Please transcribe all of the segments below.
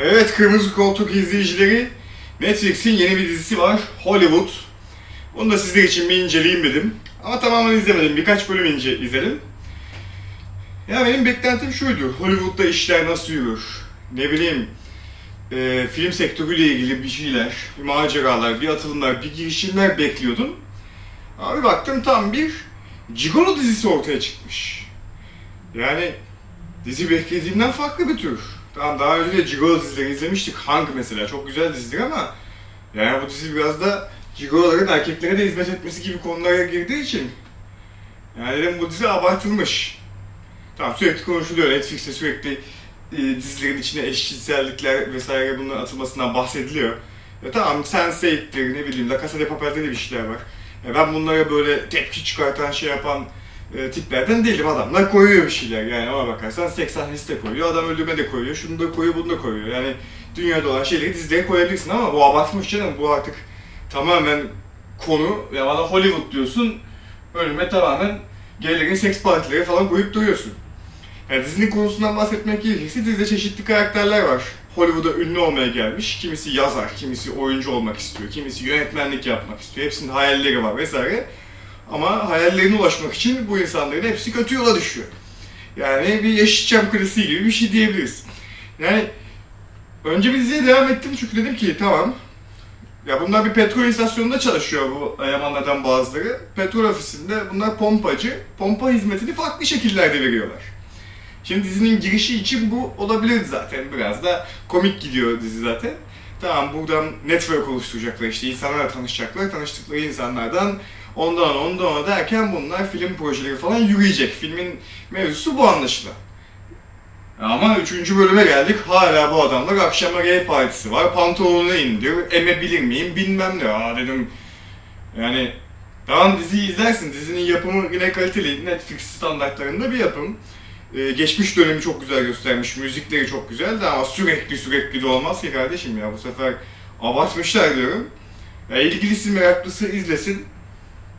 Evet Kırmızı Koltuk izleyicileri Netflix'in yeni bir dizisi var Hollywood. Onu da sizler için bir inceleyeyim dedim. Ama tamamen izlemedim. Birkaç bölüm ince izledim. Ya benim beklentim şuydu. Hollywood'da işler nasıl yürür? Ne bileyim e, film sektörüyle ilgili bir şeyler, bir maceralar, bir atılımlar, bir girişimler bekliyordum. Abi baktım tam bir Gigolo dizisi ortaya çıkmış. Yani dizi beklediğimden farklı bir tür. Tamam daha önce de Gigolo dizileri izlemiştik. Hang mesela çok güzel dizidir ama yani bu dizi biraz da Gigolo'ların erkeklere de hizmet etmesi gibi konulara girdiği için yani dedim bu dizi abartılmış. Tamam sürekli konuşuluyor. Netflix'te sürekli e, dizilerin içine eşcinsellikler vesaire bunların atılmasından bahsediliyor. Ya tamam Sense8'tir ne bileyim La Casa de Papel'de de bir şeyler var. Ya ben bunlara böyle tepki çıkartan şey yapan e, tiplerden değilim adamlar koyuyor bir şeyler yani ona bakarsan seks sahnesi de koyuyor, adam öldürme de koyuyor, şunu da koyuyor, bunu da koyuyor. Yani dünyada olan şeyleri dizilere koyabilirsin ama bu abartmış canım, bu artık tamamen konu, ya bana Hollywood diyorsun, önüme tamamen gaylerin seks partileri falan koyup duruyorsun. Yani dizinin konusundan bahsetmek gerekirse dizide çeşitli karakterler var. Hollywood'a ünlü olmaya gelmiş. Kimisi yazar, kimisi oyuncu olmak istiyor, kimisi yönetmenlik yapmak istiyor. Hepsinin hayalleri var vesaire. Ama hayallerine ulaşmak için bu insanların hepsi kötü yola düşüyor. Yani bir Yeşilçam klasiği gibi bir şey diyebiliriz. Yani önce bir diziye devam ettim çünkü dedim ki tamam. Ya bunlar bir petrol istasyonunda çalışıyor bu elemanlardan bazıları. Petrol ofisinde bunlar pompacı. Pompa hizmetini farklı şekillerde veriyorlar. Şimdi dizinin girişi için bu olabilirdi zaten. Biraz da komik gidiyor dizi zaten. Tamam buradan network oluşturacaklar işte insanlarla tanışacaklar. Tanıştıkları insanlardan ondan ondan ona derken bunlar film projeleri falan yürüyecek. Filmin mevzusu bu anlaşılan. Ama üçüncü bölüme geldik. Hala bu adamlar akşama gay partisi var. Pantolonunu indir. Emebilir miyim bilmem ne. Aa dedim. Yani tamam diziyi izlersin. Dizinin yapımı yine kaliteli. Netflix standartlarında bir yapım. Ee, geçmiş dönemi çok güzel göstermiş. Müzikleri çok güzeldi ama sürekli sürekli de olmaz ki kardeşim ya. Bu sefer abartmışlar diyorum. Ya ilgilisi meraklısı izlesin.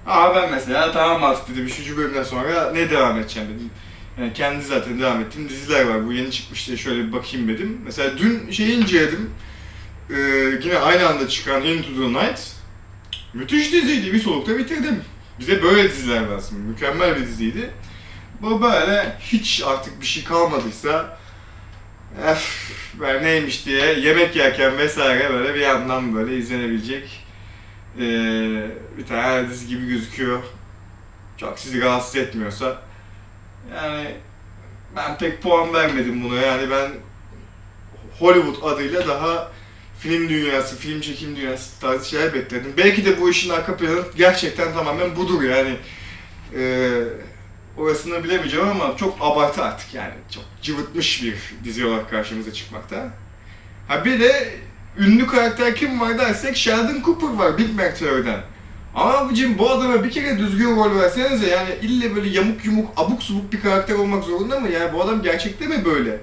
Aa ben mesela tamam artık dedim 3. bölümden sonra ne devam edeceğim dedim. Yani kendi zaten devam ettiğim diziler var. Bu yeni çıkmış diye şöyle bir bakayım dedim. Mesela dün şeyi inceledim. Ee, yine aynı anda çıkan Into the Night. Müthiş diziydi. Bir solukta bitirdim. Bize böyle diziler lazım. Mükemmel bir diziydi. Bu böyle hiç artık bir şey kalmadıysa Ef, ben neymiş diye yemek yerken vesaire böyle bir yandan böyle izlenebilecek ee, bir tane dizi gibi gözüküyor. Çok sizi rahatsız etmiyorsa yani ben pek puan vermedim buna yani ben Hollywood adıyla daha film dünyası, film çekim dünyası tarzı şeyler bekledim. Belki de bu işin arka planı gerçekten tamamen budur yani. Ee, orasını bilemeyeceğim ama çok abartı artık yani. Çok cıvıtmış bir dizi olarak karşımıza çıkmakta. Ha bir de ünlü karakter kim var dersek Sheldon Cooper var Big Bang Theory'den. Ama abicim bu adama bir kere düzgün rol versenize yani ille böyle yamuk yumuk abuk subuk bir karakter olmak zorunda mı? Yani bu adam gerçekte mi böyle?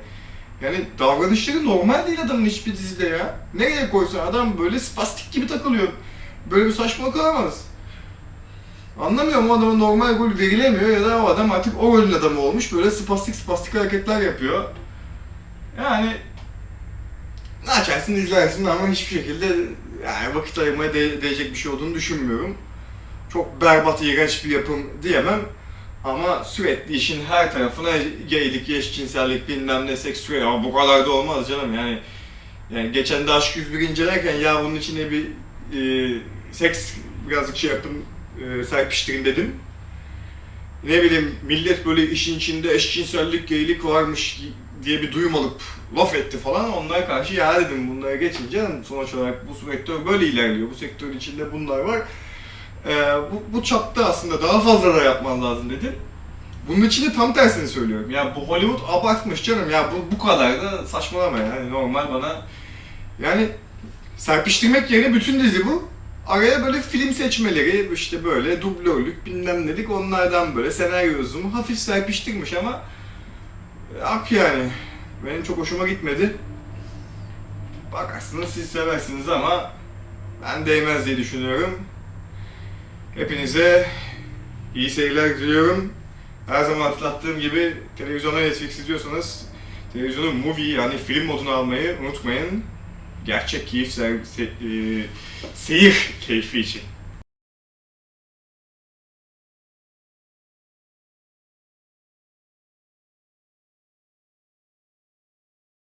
Yani davranışları normal değil adamın hiçbir dizide ya. Nereye koysan adam böyle spastik gibi takılıyor. Böyle bir saçmalık olamaz. Anlamıyorum o adama normal rol verilemiyor ya da o adam artık o rolün adamı olmuş böyle spastik spastik hareketler yapıyor. Yani açarsın izlersin ama hiçbir şekilde yani vakit ayırmaya de- değecek bir şey olduğunu düşünmüyorum. Çok berbat, iğrenç bir yapım diyemem. Ama sürekli işin her tarafına gaylik, eşcinsellik, bilmem ne, seksüel ama bu kadar da olmaz canım yani. Yani geçen de Aşk 101 incelerken ya bunun içine bir e, seks birazcık şey yaptım, e, serpiştireyim dedim. Ne bileyim millet böyle işin içinde eşcinsellik, gaylik varmış diye bir duyum alıp laf etti falan. Onlara karşı ya dedim bunlara geçin canım. Sonuç olarak bu sektör böyle ilerliyor. Bu sektörün içinde bunlar var. Ee, bu, bu çapta aslında daha fazla da yapman lazım dedim. Bunun için de tam tersini söylüyorum. Ya bu Hollywood abartmış canım. Ya bu, bu kadar da saçmalama yani normal bana. Yani serpiştirmek yerine bütün dizi bu. Araya böyle film seçmeleri, işte böyle dublörlük bilmem nelik onlardan böyle senaryo yazımı hafif serpiştirmiş ama ak yani. Benim çok hoşuma gitmedi. Bakarsınız siz seversiniz ama ben değmez diye düşünüyorum. Hepinize iyi seyirler diliyorum. Her zaman hatırlattığım gibi televizyonda Netflix izliyorsanız televizyonu movie yani film moduna almayı unutmayın. Gerçek keyif se- se- e, seyir keyfi için.